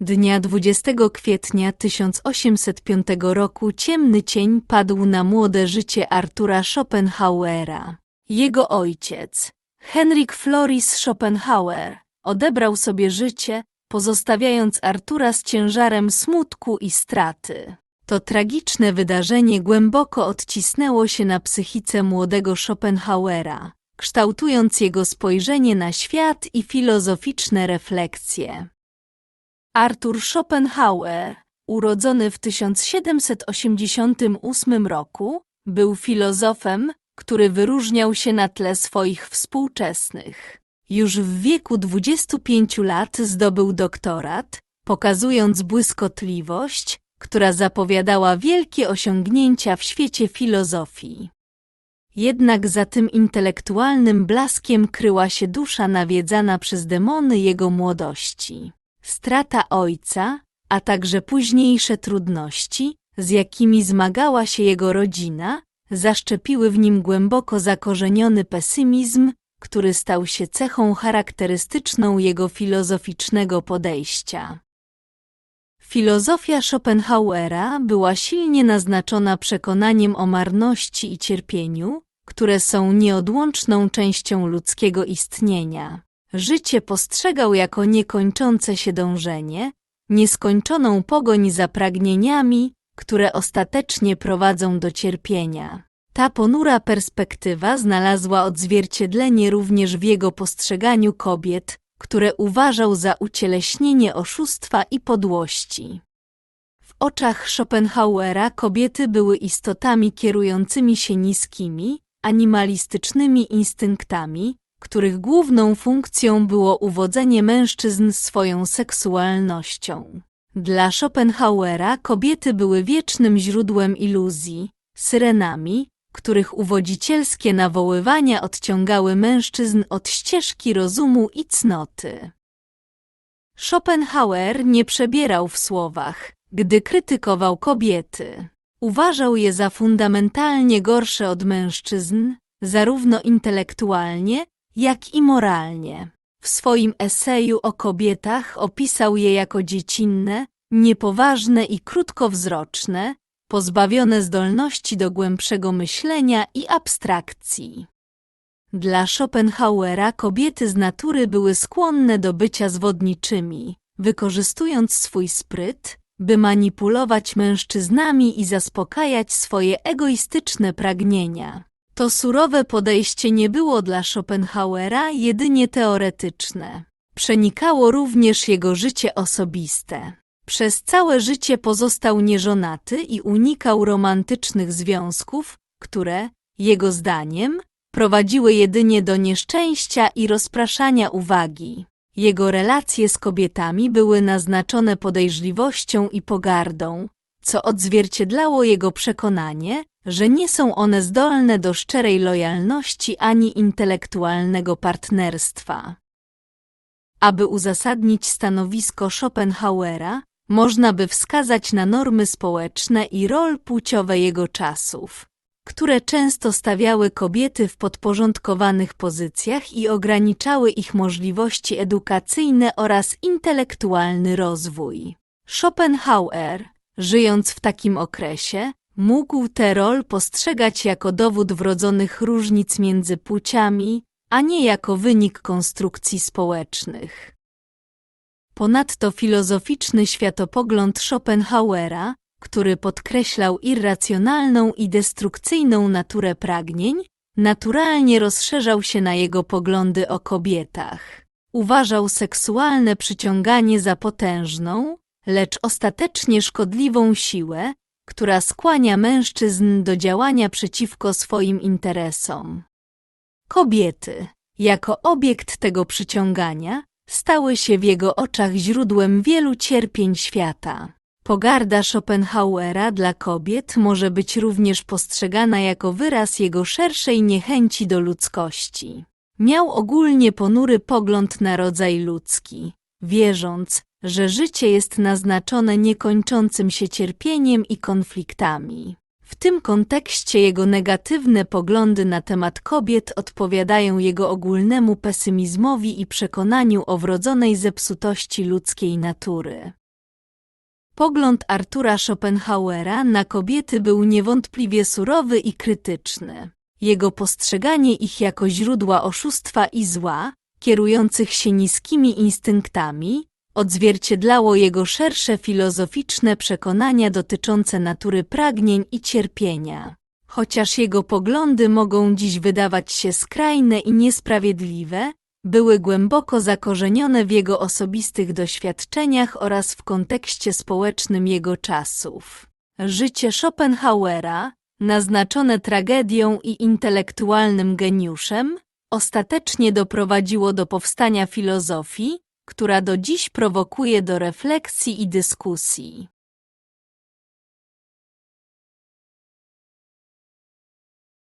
Dnia 20 kwietnia 1805 roku ciemny cień padł na młode życie Artura Schopenhauera. Jego ojciec, Henryk Floris Schopenhauer, odebrał sobie życie, pozostawiając Artura z ciężarem smutku i straty. To tragiczne wydarzenie głęboko odcisnęło się na psychice młodego Schopenhauera, kształtując jego spojrzenie na świat i filozoficzne refleksje. Arthur Schopenhauer, urodzony w 1788 roku, był filozofem, który wyróżniał się na tle swoich współczesnych. Już w wieku 25 lat zdobył doktorat, pokazując błyskotliwość, która zapowiadała wielkie osiągnięcia w świecie filozofii. Jednak za tym intelektualnym blaskiem kryła się dusza nawiedzana przez demony jego młodości. Strata ojca, a także późniejsze trudności, z jakimi zmagała się jego rodzina, zaszczepiły w nim głęboko zakorzeniony pesymizm, który stał się cechą charakterystyczną jego filozoficznego podejścia. Filozofia Schopenhauera była silnie naznaczona przekonaniem o marności i cierpieniu, które są nieodłączną częścią ludzkiego istnienia. Życie postrzegał jako niekończące się dążenie, nieskończoną pogoń za pragnieniami, które ostatecznie prowadzą do cierpienia. Ta ponura perspektywa znalazła odzwierciedlenie również w jego postrzeganiu kobiet, które uważał za ucieleśnienie oszustwa i podłości. W oczach Schopenhauera kobiety były istotami kierującymi się niskimi, animalistycznymi instynktami, których główną funkcją było uwodzenie mężczyzn swoją seksualnością. Dla Schopenhauera kobiety były wiecznym źródłem iluzji, syrenami, których uwodzicielskie nawoływania odciągały mężczyzn od ścieżki rozumu i cnoty. Schopenhauer nie przebierał w słowach, gdy krytykował kobiety. Uważał je za fundamentalnie gorsze od mężczyzn, zarówno intelektualnie, jak i moralnie. W swoim eseju o kobietach opisał je jako dziecinne, niepoważne i krótkowzroczne, pozbawione zdolności do głębszego myślenia i abstrakcji. Dla Schopenhauera kobiety z natury były skłonne do bycia zwodniczymi, wykorzystując swój spryt, by manipulować mężczyznami i zaspokajać swoje egoistyczne pragnienia. To surowe podejście nie było dla Schopenhauera jedynie teoretyczne. Przenikało również jego życie osobiste. Przez całe życie pozostał nieżonaty i unikał romantycznych związków, które, jego zdaniem, prowadziły jedynie do nieszczęścia i rozpraszania uwagi. Jego relacje z kobietami były naznaczone podejrzliwością i pogardą, co odzwierciedlało jego przekonanie, że nie są one zdolne do szczerej lojalności ani intelektualnego partnerstwa. Aby uzasadnić stanowisko Schopenhauera, można by wskazać na normy społeczne i rol płciowe jego czasów, które często stawiały kobiety w podporządkowanych pozycjach i ograniczały ich możliwości edukacyjne oraz intelektualny rozwój. Schopenhauer, żyjąc w takim okresie, mógł tę rol postrzegać jako dowód wrodzonych różnic między płciami, a nie jako wynik konstrukcji społecznych. Ponadto filozoficzny światopogląd Schopenhauera, który podkreślał irracjonalną i destrukcyjną naturę pragnień, naturalnie rozszerzał się na jego poglądy o kobietach. Uważał seksualne przyciąganie za potężną, lecz ostatecznie szkodliwą siłę, która skłania mężczyzn do działania przeciwko swoim interesom. Kobiety, jako obiekt tego przyciągania, stały się w jego oczach źródłem wielu cierpień świata. Pogarda Schopenhauera dla kobiet może być również postrzegana jako wyraz jego szerszej niechęci do ludzkości. Miał ogólnie ponury pogląd na rodzaj ludzki, wierząc, że życie jest naznaczone niekończącym się cierpieniem i konfliktami. W tym kontekście jego negatywne poglądy na temat kobiet odpowiadają jego ogólnemu pesymizmowi i przekonaniu o wrodzonej zepsutości ludzkiej natury. Pogląd Artura Schopenhauera na kobiety był niewątpliwie surowy i krytyczny. Jego postrzeganie ich jako źródła oszustwa i zła, kierujących się niskimi instynktami, odzwierciedlało jego szersze filozoficzne przekonania dotyczące natury pragnień i cierpienia. Chociaż jego poglądy mogą dziś wydawać się skrajne i niesprawiedliwe, były głęboko zakorzenione w jego osobistych doświadczeniach oraz w kontekście społecznym jego czasów. Życie Schopenhauera, naznaczone tragedią i intelektualnym geniuszem, ostatecznie doprowadziło do powstania filozofii, która do dziś prowokuje do refleksji i dyskusji.